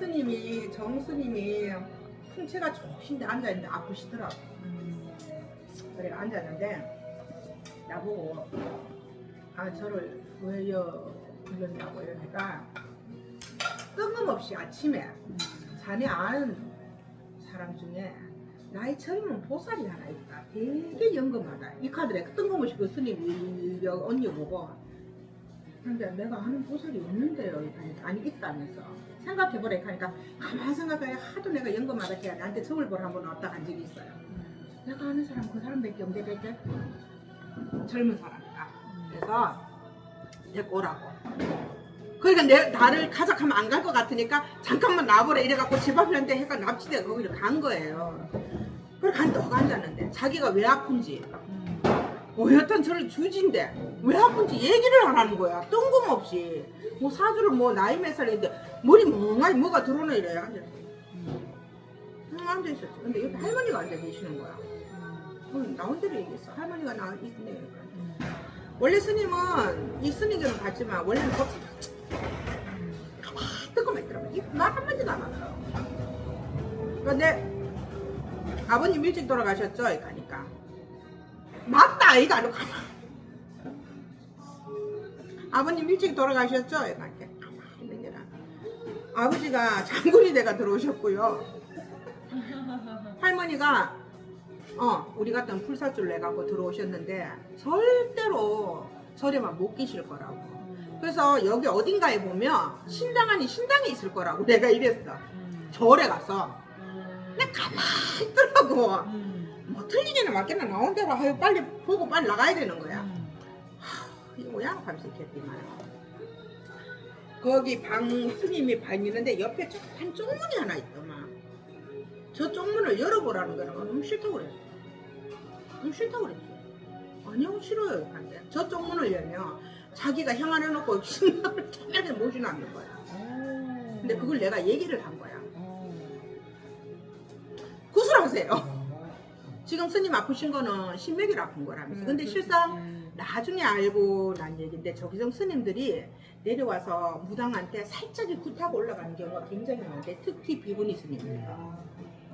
스님이 정 스님이 풍채가 좋으신데 앉아 있는데 아프시더라고. 그래 앉았는데 나보고 아 저를 왜요 불렀냐고 이러니까 뜬금없이 아침에 자네 아는 사람 중에 나이 젊은 보살이 하나 있다. 되게 영검하다. 이 카드에 뜬금없이 그 스님 이 언니 보고 근데 내가 아는 보살이 없는데 요. 이러니까 아니 있다면서 생각해보라 이러니까 가만 생각해 하도 내가 영검하다 걔 나한테 서울 보러 한번 왔다 간 적이 있어요. 내가 아는 사람 그 사람밖에 없는데 되게 젊은 사람이다. 그래서 데리고 오라고. 그러니까 내 나를 가작하면 안 갈 것 같으니까 잠깐만 나와보라 이래갖고 집 앞이란데 해가 납치돼 거기를 간 거예요. 그래 간데 어 앉았는데 자기가 왜 아픈지 어, 여튼 저를 주진데 왜 아픈지 얘기를 안 하는 거야. 뜬금없이 뭐 사주를 뭐 나이 몇 살인데 머리 멍하니 뭐가 들어오나 이래 앉아. 응 앉아 있었지. 근데 옆에 할머니가 앉아 계시는 거야. 응, 나 혼자로 얘기했어. 할머니가 나 있네. 원래 스님은 이 스님들은 봤지만 원래는 겉 뜨거만 있더라고. 말 한마디도 안 하더라고. 근데 아버님 일찍 돌아가셨죠? 이러니까 맞다 안 가만. 아버님 일찍 돌아가셨죠? 있느라. 아버지가 장군이 돼가 들어오셨고요. 할머니가 어 우리 같은 풀사줄 내갖고 들어오셨는데 절대로 절에만 못 계실 거라고. 그래서 여기 어딘가에 보면 신당 아니 신당이 있을 거라고 내가 이랬어. 절에 가서 근데 가만히 있더라고. 뭐 틀리기는 맞겠나? 나온 대로 하여 빨리 보고 빨리 나가야 되는 거야. 이거 양파면서 했더만 거기 방 스님이 방 있는데 옆에 쪽- 한 쪽문이 하나 있더만. 저 쪽문을 열어보라는 거는 너무 싫다고 그랬어. 너무 싫다고 그랬어. 아니요 싫어요 한데 저 쪽 문을 열면 자기가 향 안에 놓고 신랑을 캐나게 모시는 거야. 근데 그걸 내가 얘기를 한 거야. 구슬하세요 지금 스님 아프신 거는 신맥이라 아픈 거라면서 근데 실상 나중에 알고 난 얘기인데 저기서 스님들이 내려와서 무당한테 살짝이 굿하고 올라가는 경우가 굉장히 많은데 특히 비구니 스님입니다.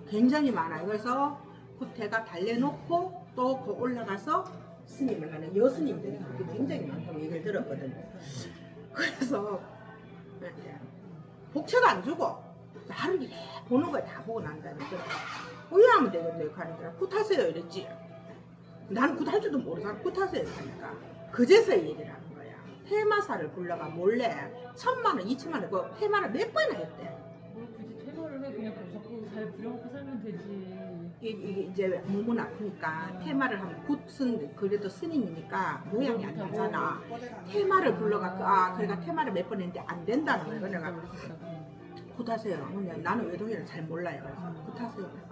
굉장히 많아요. 그래서 굿해가 달래놓고 또 그 올라가서 스님을 하는 여스님들이 굉장히 많다고 얘기를 들었거든요. 그래서 이제 복채가 안 주고 나를 이렇게 보는 거에 다 보고 난다는 거. 후회하면 되겠네. 가니까 굿하세요 이랬지. 나는 굿할 줄도 모르잖아. 굿하세요 하니까 그제서야 얘기를 하는 거야. 테마사를 불러가 몰래 천만 원, 이천만 원, 그 테마를 몇 번이나 했대. 뭘 굳이 퇴마를 해 그냥 그거 갖고 잘 부려먹고 살면 되지. 이게, 이제 몸은 아프니까 테마를 하면 굿은 그래도 스님이니까 모양이 안 나잖아. 테마를 불러갖고 아 그러니까 테마를 몇 번 했는데 안 된다는 거야. 그래가 굿하세요. 근데 나는 외동이를 잘 몰라요. 그래서 굿하세요.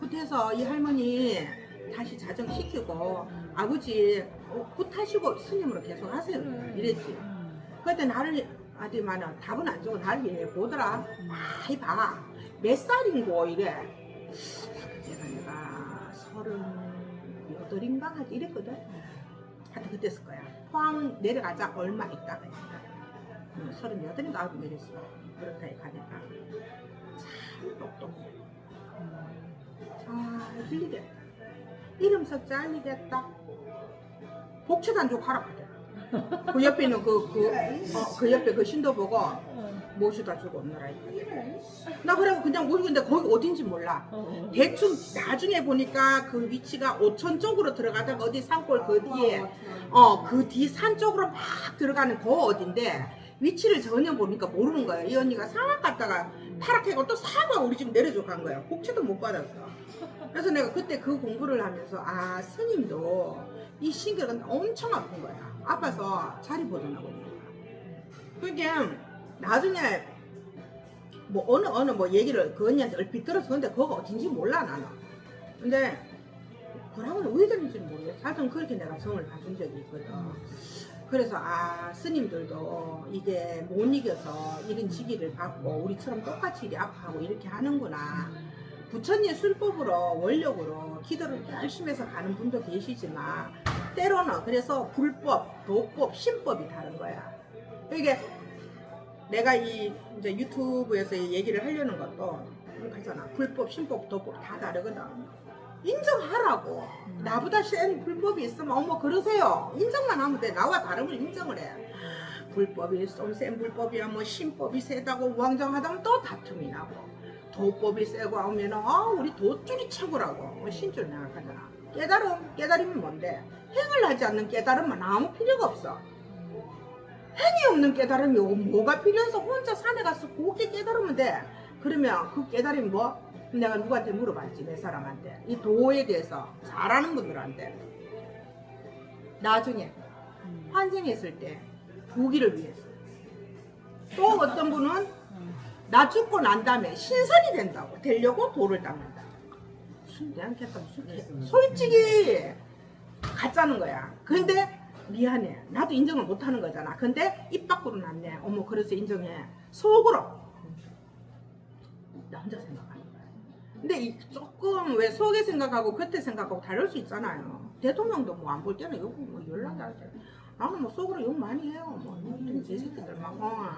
굿해서 이 할머니 다시 자정시키고 아버지 굿하시고 스님으로 계속 하세요. 음. 이랬지. 그때 나를 하지만 답은 안 주고 나를 얘 보더라. 많이 봐. 몇 살인고 이래. 내가 내가 서른 여덟인가 하여튼 이랬거든. 하여튼 그때 쓸 거야. 포항 내려가자 얼마 있다가 있다. 38인가 9명이었어 그렇다에 가니까. 참 똑똑해. 음, 잘 빌리겠다. 이름 석자 잘리겠다. 복채단 좀 가라 그 옆에 있는 그, 그, 어, 그 옆에 그 신도 보고 모시다 주고 오느라 나 그래고 그냥 모시고 근데 거기 어딘지 몰라. 대충 나중에 보니까 그 위치가 오천 쪽으로 들어가다가 어디 산골 그 뒤에 어 그 뒤산 어, 쪽으로 막 들어가는 거 어딘데 위치를 전혀 모르니까 모르는 거야. 이 언니가 상황 갔다가 파랗게고 또 사과 우리 집 내려줘 간 거야. 복채도 못 받았어. 그래서 내가 그때 그 공부를 하면서 아 스님도 이 신경은 엄청 아픈 거야. 아파서 자리 벗어나고 있는 거야. 그게 나중에 뭐 어느 어느 뭐 얘기를 그 언니한테 얼핏 들어서 근데 그거가 어딘지 몰라 나는. 근데 그러고는 왜 그런지 모르겠어 하여튼 그렇게 내가 정을 봐준 적이 있거든 그래서 아 스님들도 이게 못 이겨서 이런 직위를 받고 우리처럼 똑같이 이리 아파하고 이렇게 하는구나 부처님 술법으로 원력으로 기도를 열심히 해서 가는 분도 계시지만 때로는 그래서 불법, 도법, 신법이 다른 거야. 이게 내가 이 이제 유튜브에서 이 얘기를 하려는 것도 그렇게 하잖아. 불법, 신법, 도법 다 다르거든. 인정하라고. 나보다 센 불법이 있으면 어머 그러세요. 인정만 하면 돼. 나와 다름을 인정을 해. 불법이 좀 센 불법이야 뭐 신법이 세다고 우왕좌왕하다면 또 다툼이 나고 도법이 세고 하면은 아 우리 도줄이 최고라고 뭐 신줄 생각하잖아. 깨달음 깨달음이 뭔데? 행을 하지 않는 깨달음은 아무 필요가 없어. 행이 없는 깨달음이 뭐가 필요해서 혼자 산에 가서 곱게 깨달으면 돼. 그러면 그 깨달음이 뭐? 내가 누구한테 물어봤지 내 사람한테. 이 도에 대해서 잘 아는 분들한테. 나중에 환생했을 때 부기를 위해서. 또 어떤 분은 나 죽고 난 다음에 신선이 된다고 되려고 돌을 닦는다. 내한테도 무슨 솔직히 가짜는 거야. 근데 미안해. 나도 인정을 못하는 거잖아. 근데 입 밖으로는 안내 어머 그래서 인정해. 속으로. 나 혼자 생각하는 거야 근데 이 조금 왜 속에 생각하고 겉에 생각하고 다를 수 있잖아요. 대통령도 뭐 안 볼 때는 욕 뭐 연락하지 나는 뭐 속으로 욕 많이 해요. 뭐 제 새끼들 막 어,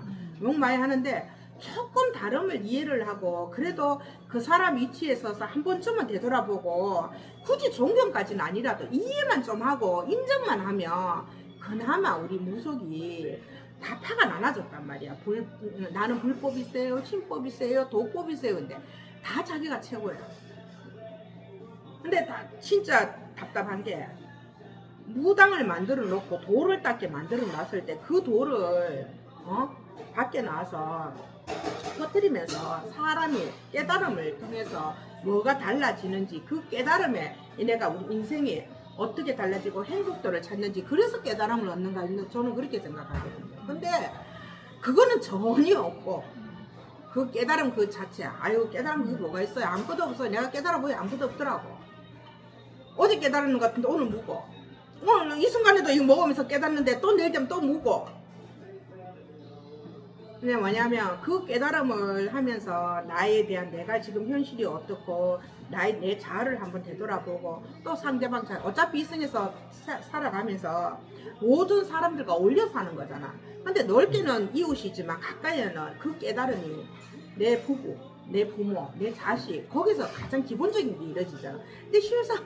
욕 많이 하는데 조금 다름을 이해를 하고 그래도 그 사람 위치에 서서 한 번쯤은 되돌아보고 굳이 존경까지는 아니라도 이해만 좀 하고 인정만 하면 그나마 우리 무속이 다 파가 나눠졌단 말이야. 불, 나는 불법이 세요, 신법이 세요, 도법이 세요. 근데 다 자기가 최고야. 근데 다 진짜 답답한 게 무당을 만들어 놓고 돌을 닦게 만들어 놨을 때 그 돌을 어? 밖에 나와서 터뜨리면서 사람이 깨달음을 통해서 뭐가 달라지는지 그 깨달음에 얘네가 우리 인생이 어떻게 달라지고 행복도를 찾는지 그래서 깨달음을 얻는가 저는 그렇게 생각하거든요. 근데 그거는 전혀 없고 그 깨달음 그 자체 아유 깨달음 그게 뭐가 있어요? 아무것도 없어 내가 깨달아보니 아무것도 없더라고. 어제 깨달은 것 같은데 오늘 묵어 오늘 이 순간에도 이거 먹으면서 깨닫는데 또 내일 되면 또 묵어 근데 뭐냐면 그 깨달음을 하면서 나에 대한 내가 지금 현실이 어떻고 나의 내 자아를 한번 되돌아보고 또 상대방 자 어차피 이 생에서 사- 살아가면서 모든 사람들과 어울려 사는 거잖아. 근데 넓게는 이웃이지만 가까이는 그 깨달음이 내 부부, 내 부모, 내 자식 거기서 가장 기본적인 게 이루어지잖아. 근데 실상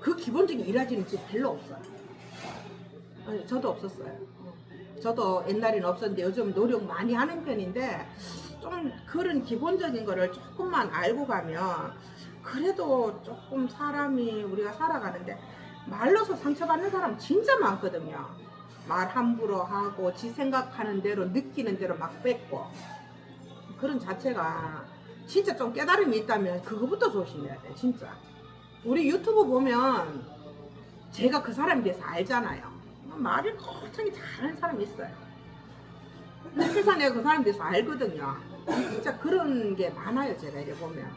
그 기본적인 이루어지는 집 별로 없어요. 아니, 저도 없었어요. 어. 저도 옛날에는 없었는데 요즘 노력 많이 하는 편인데 좀 그런 기본적인 거를 조금만 알고 가면 그래도 조금 사람이 우리가 살아가는데 말로서 상처받는 사람 진짜 많거든요. 말 함부로 하고 지 생각하는 대로 느끼는 대로 막 뺏고 그런 자체가 진짜 좀 깨달음이 있다면 그거부터 조심해야 돼 진짜 우리 유튜브 보면 제가 그 사람에 대해서 알잖아요 말을 거창히 잘하는 사람이 있어요 실상 내가 그 사람에 대해서 알거든요 진짜 그런 게 많아요 제가 이래 보면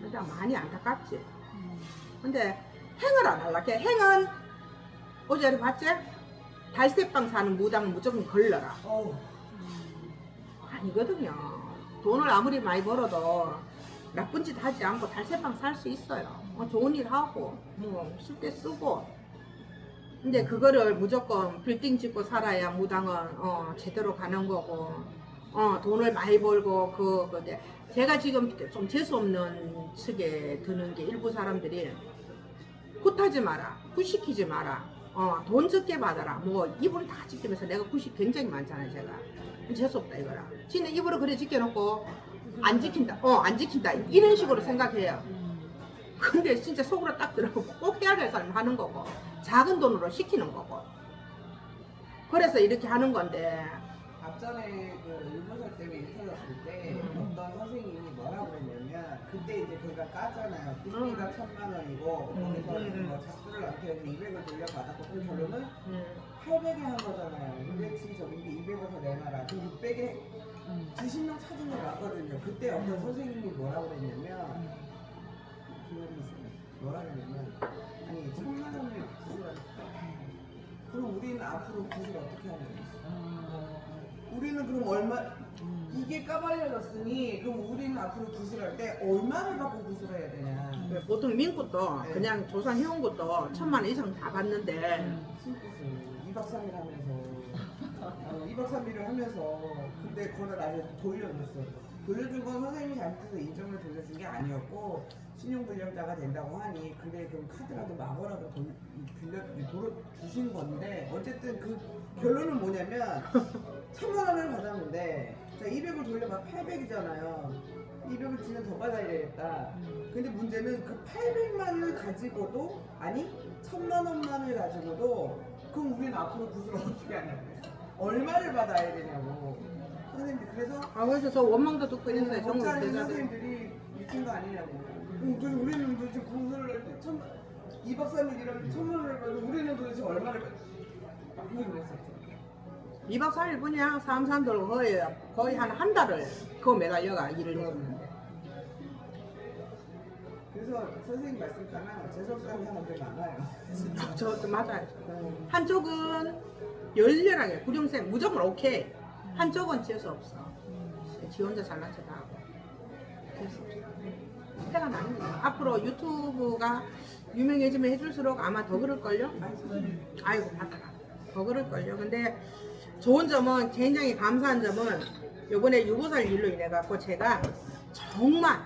진짜 많이 안타깝지 근데 행을 안 할라 걔 행은 어제 봤지? 달새빵 사는 무당은 무조건 걸러라 아니거든요. 돈을 아무리 많이 벌어도 나쁜 짓 하지 않고 달새빵 살 수 있어요. 어, 좋은 일 하고, 뭐, 쓸 때 쓰고. 근데 그거를 무조건 빌딩 짓고 살아야 무당은, 어, 제대로 가는 거고, 어, 돈을 많이 벌고, 그, 그, 데 제가 지금 좀 재수 없는 측에 드는 게 일부 사람들이 굿하지 마라, 굿시키지 마라, 어, 돈 적게 받아라. 뭐, 이불을 다 지키면서 내가 굿이 굉장히 많잖아요, 제가. 재수 없다 이거라. 지는 입으로 그래 지켜놓고 안 지킨다. 어, 안 지킨다. 이런 식으로 생각해요. 근데 진짜 속으로 딱 들어보고 꼭 해야 될 사람 하는 거고 작은 돈으로 시키는 거고. 그래서 이렇게 하는 건데 앞전에 그 유보살 때문에 인터뷰 했을 때 음. 어떤 선생님이 뭐라고 그랬냐면 그때 이제 걔가 까잖아요. 빚비가 천만 원이고 음. 거기서 음. 뭐 작두를 나한테 해서 200을 돌려받았고 그 결론은 음, 800에 한 거잖아요. 근데 진짜 200을 더 내놔라. 그 600에 90명 찾으러 왔거든요. 그때 어떤 선생님이 뭐라고 그랬냐면 기억이 있어요. 뭐라 그랬냐면 아니 천만 원을 구슬하니까 그럼 우리는 앞으로 구슬 어떻게 하냐 우리는 그럼 얼마 이게 까발려졌으니 그럼 우리는 앞으로 구슬할 때 얼마를 받고 구슬해야 되냐 왜 보통 민굿도 네. 그냥 조상 해온 것도 천만 원 이상 다 받는데 신구슬 2박 3일 하면서 어, 2박 3일을 하면서 근데 그거를 나중에 돌려줬어. 돌려준 건 선생님이 잘못해서 인정을 돌려준 게 아니었고 신용불량자가 된다고 하니 그래 그럼 카드라도 막으라고 돈 빌려 돌려 주신 건데 어쨌든 그 결론은 뭐냐면 천만 원을 받았는데 자 200을 돌려봐 800이잖아요. 200을 지는 더 받아야 되겠다. 근데 문제는 그 800만을 가지고도 아니 천만 원만을 가지고도 그럼 우리는 앞으로 굿을 어떻게 하냐고 얼마를 받아야 되냐고 선생님들 그래서 아 그래서 저 원망도 듣고 있어요. 전국 법자는 대사들. 선생님들이 미친 거 아니냐고 그럼 그래서 우리는 도대체 굿을 천 2박 3일 일하면 천만 원을 받고 우리는 도대체 얼마를 받막 그런 그랬었죠 2박 3일 뿐이야. 사람 사람들 거의 거의 한 한 달을 그거 매달려가 일을 했었는데. 그래서 선생님 말씀 따라 재수없는 사람들 많아요 저, 저, 저 맞아요. 한쪽은 열렬하게 구룡생 무조건 오케이. 한쪽은 재수 없어. 지 혼자 잘난 척 하고. 재수 없어. 때가 나는 거야. 앞으로 유튜브가 유명해지면 해줄수록 아마 더 그럴걸요? 아이고, 맞다. 더 그럴걸요. 근데 좋은 점은, 굉장히 감사한 점은 요번에 유보살 일로 인해갖고 제가 정말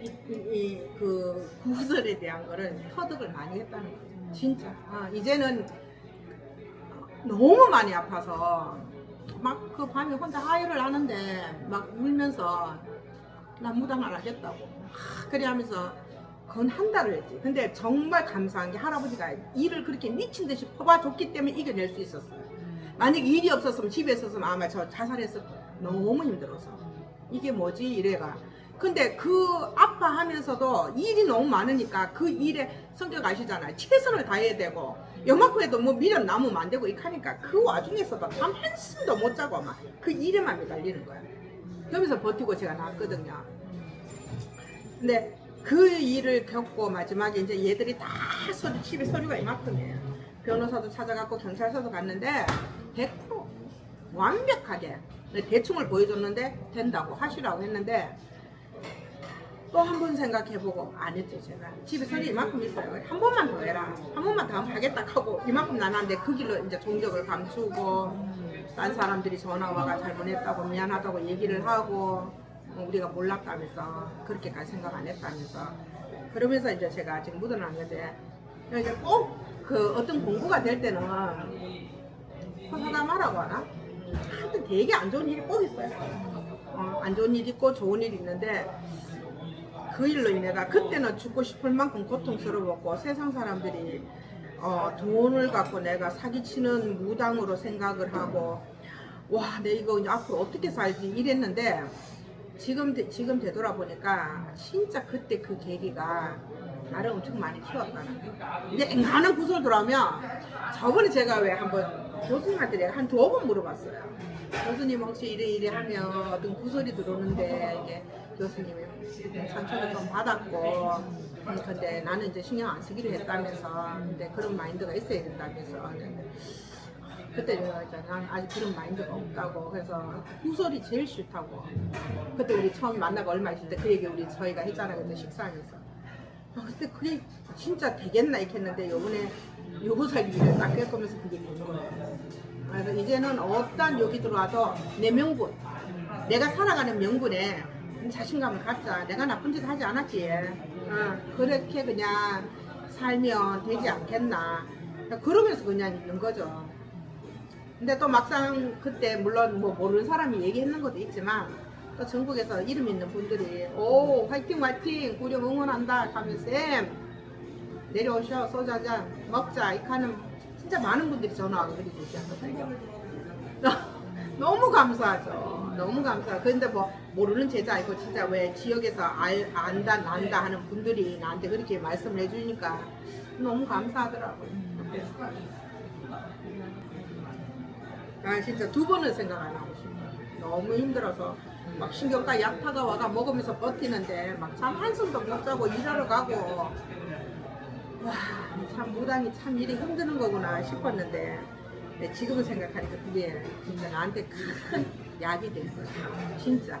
이, 이, 이, 그 구설에 대한 거를 터득을 많이 했다는 거죠. 진짜. 아, 이제는 너무 많이 아파서 막 그 밤에 혼자 하혈을 하는데 막 울면서 나 무당 안 하겠다고. 아, 그래 하면서 건한 달을 했지. 근데 정말 감사한 게 할아버지가 일을 그렇게 미친 듯이 퍼봐줬기 때문에 이겨낼 수 있었어요. 만약 일이 없었으면 집에 있었으면 아마 저 자살했을 거예요. 너무 힘들어서. 이게 뭐지? 이래가. 근데 그 아파하면서도 일이 너무 많으니까 그 일에 성격 아시잖아요. 최선을 다해야 되고 요만큼에도 뭐 미련 되고 이렇게 하니까 그 와중에서도 잠 한숨도 못 자고 막 그 일에만 매달리는 거야. 그러면서 버티고 제가 나왔거든요. 근데 그 일을 겪고 마지막에 이제 얘들이 다 서류, 집에 서류가 이만큼이에요. 변호사도 찾아갔고 경찰서도 갔는데 100% 완벽하게 대충을 보여줬는데 된다고 하시라고 했는데 또 한 번 생각해보고 안 했죠 제가 집에 서류 이만큼 있어요 한 번만 더 해라 한 번만 더 하면 하겠다 하고 이만큼 나눴는데 그 길로 이제 종적을 감추고 딴 사람들이 전화 와가 잘못했다고 미안하다고 얘기를 하고 어, 우리가 몰랐다면서 그렇게까지 생각 안 했다면서 그러면서 이제 제가 지금 묻어놨는데 이제 꼭 그 어떤 공부가 될 때는 허사담하라고 하나? 하여튼 되게 안 좋은 일이 꼭 있어요. 어, 안 좋은 일 있고 좋은 일 있는데 그 일로 인해가 그때는 죽고 싶을 만큼 고통스러웠고 세상 사람들이 어, 돈을 갖고 내가 사기치는 무당으로 생각을 하고 와, 내 이거 앞으로 어떻게 살지 이랬는데 지금 되- 지금 되돌아보니까 진짜 그때 그 계기가 나를 엄청 많이 키웠다는 거. 이제 앵간한 구설 들어오면 저번에 제가 왜 한번 교수님한테 내가 한 두어 번 물어봤어요. 교수님 혹시 이래 이래 하면 어떤 구설이 들어오는데 이게 교수님이 상처를 좀 받았고 음, 근데 나는 이제 신경 안 쓰기로 했다면서 근데 그런 마인드가 있어야 된다면서. 그때 내가 난 아직 그런 마인드가 없다고 그래서 구설이 제일 싫다고. 그때 우리 처음 만나고 얼마 있을 때 그 얘기 우리 저희가 했잖아요 그때 식사하면서. 아, 그때 그게 진짜 되겠나 이렇게 했는데 요번에 요구사기를 딱 겪으면서 그게 된 거예요. 그래서 이제는 어떤 욕이 들어와도 내 명분. 내가 살아가는 명분에 자신감을 갖자. 내가 나쁜 짓 하지 않았지. 어, 그렇게 그냥 살면 되지 않겠나. 그러면서 그냥 있는 거죠. 근데 또 막상 그때 물론 뭐 모르는 사람이 얘기했는 것도 있지만 또 전국에서 이름 있는 분들이 오 화이팅 화이팅. 구령 응원한다. 하면서 쌤 내려오셔 소주 한잔 먹자. 이렇게 하는 진짜 많은 분들이 전화하고 그리 주시거든요 너무 감사하죠. 너무 감사 근데 뭐 모르는 제자 아니고 진짜 왜 지역에서 알, 안다 난다 하는 분들이 나한테 그렇게 말씀을 해주니까 너무 감사하더라고요. 아 진짜 두 번은 생각 안 하고 싶어. 너무 힘들어서 막 신경과 약타가 와가 먹으면서 버티는데 막잠 한숨도 못 자고 일하러 가고. 와 참 무당이 참 일이 힘드는 거구나 싶었는데 네, 지금은 생각하니까 그게 진짜 나한테 큰 약이 된 거야 진짜